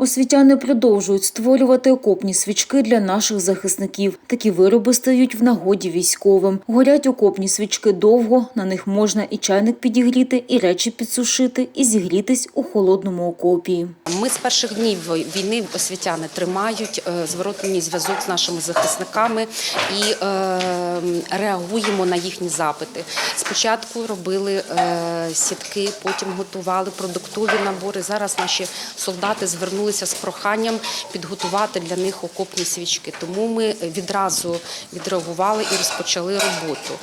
Освітяни продовжують створювати окопні свічки для наших захисників. Такі вироби стають в нагоді військовим. Горять окопні свічки довго, на них можна і чайник підігріти, і речі підсушити, і зігрітись у холодному окопі. Ми з перших днів війни освітяни тримають е, зворотній зв'язок з нашими захисниками і е, реагуємо на їхні запити. Спочатку робили е, сітки, потім готували продуктові набори. Зараз наші солдати звернулися з проханням підготувати для них окопні свічки. Тому ми відразу відреагували і розпочали роботу.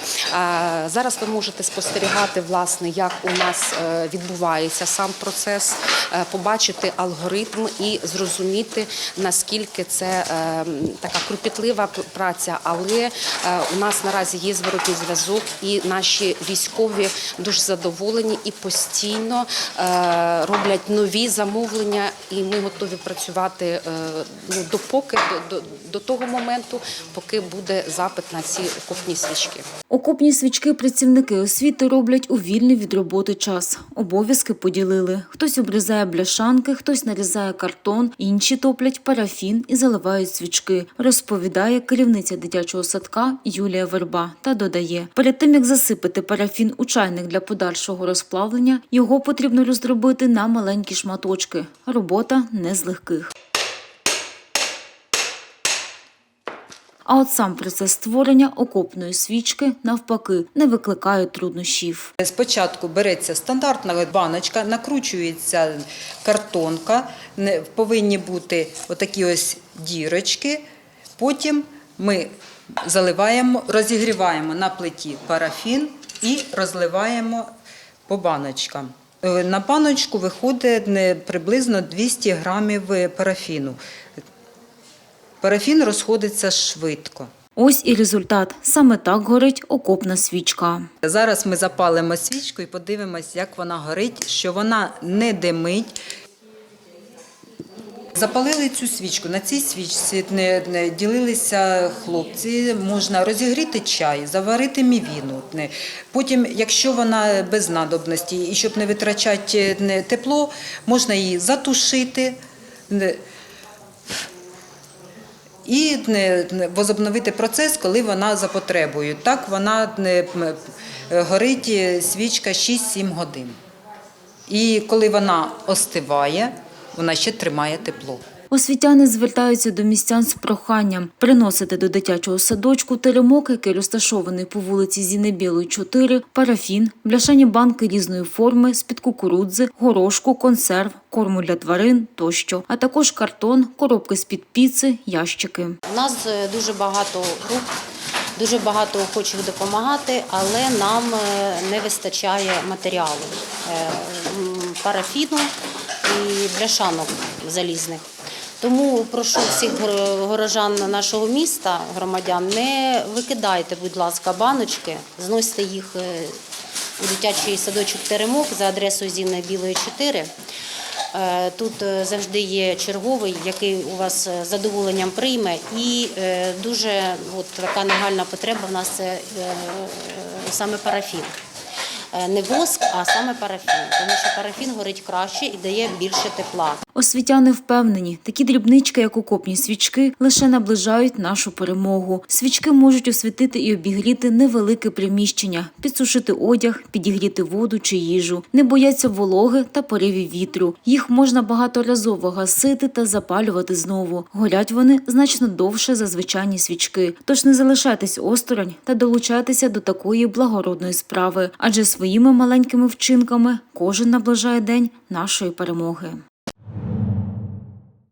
Зараз ви можете спостерігати, власне, як у нас е, відбувається сам процес, е, побачити алгоритм і зрозуміти, наскільки це е, така кропітлива праця. Але у нас наразі є зворотній зв'язок, і наші військові дуже задоволені і постійно роблять нові замовлення. І ми готові працювати е, ну, допоки до, до, того моменту, поки буде запит на ці окопні свічки. Окопні свічки працівники освіти роблять у вільний від роботи час. Обов'язки поділили. Хтось обрізає бляшанки, хтось нарізає картон, інші топлять парафін і заливають свічки, розповідає керівниця дитячого садка Юлія Верба та додає: перед тим як засипати парафін у чайник для подальшого розплавлення, його потрібно роздробити на маленькі шматочки. Робота не з легких. А от сам процес створення окопної свічки навпаки не викликає труднощів. Спочатку береться стандартна баночка, накручується картонка, повинні бути отакі ось дірочки. Потім ми заливаємо, розігріваємо на плиті парафін і розливаємо по баночкам. Е, На паночку виходить приблизно 200 грамів е, парафіну. Парафін розходиться швидко. Ось і результат. Саме так горить окопна свічка. Зараз ми запалимо свічку і подивимось, як вона горить, що вона не димить. Запалили цю свічку. На цій свічці ділилися хлопці. Можна розігріти чай, заварити мівіну. Потім, якщо вона без надобності і щоб не витрачати тепло, можна її затушити. І возобновити процес, коли вона за потребою. Так вона горить е, свічка 6-7 годин. І коли вона остиває, вона ще тримає тепло. Освітяни звертаються до містян з проханням приносити до дитячого садочку теремок, який розташований по вулиці Зінебілої, 4, парафін, бляшані банки різної форми з-під кукурудзи, горошку, консерв, корму для тварин тощо, а також картон, коробки з-під піци, ящики. У нас е, дуже багато груп, дуже багато охочих допомагати, але нам е, не вистачає матеріалу е, парафіну і бляшанок залізних. Тому прошу всіх горожан нашого міста, громадян, не викидайте, будь ласка, баночки, зносьте їх е, у дитячий садочок Теремок за адресою Зіна Білої 4. Е, Тут е, завжди є черговий, який у вас задоволенням прийме. І дуже от, така нагальна потреба в нас це саме парафін. Е, Не воск, а саме парафін, тому що парафін горить краще і дає більше тепла. Освітяни впевнені, такі дрібнички, як окопні свічки, лише наближають нашу перемогу. Свічки можуть освітити і обігріти невелике приміщення, підсушити одяг, підігріти воду чи їжу. Не бояться вологи та поривів вітру. Їх можна багаторазово гасити та запалювати знову. Горять вони значно довше за звичайні свічки. Тож не залишайтесь осторонь та долучайтеся до такої благородної справи, адже своїми маленькими вчинками кожен наближає день нашої перемоги.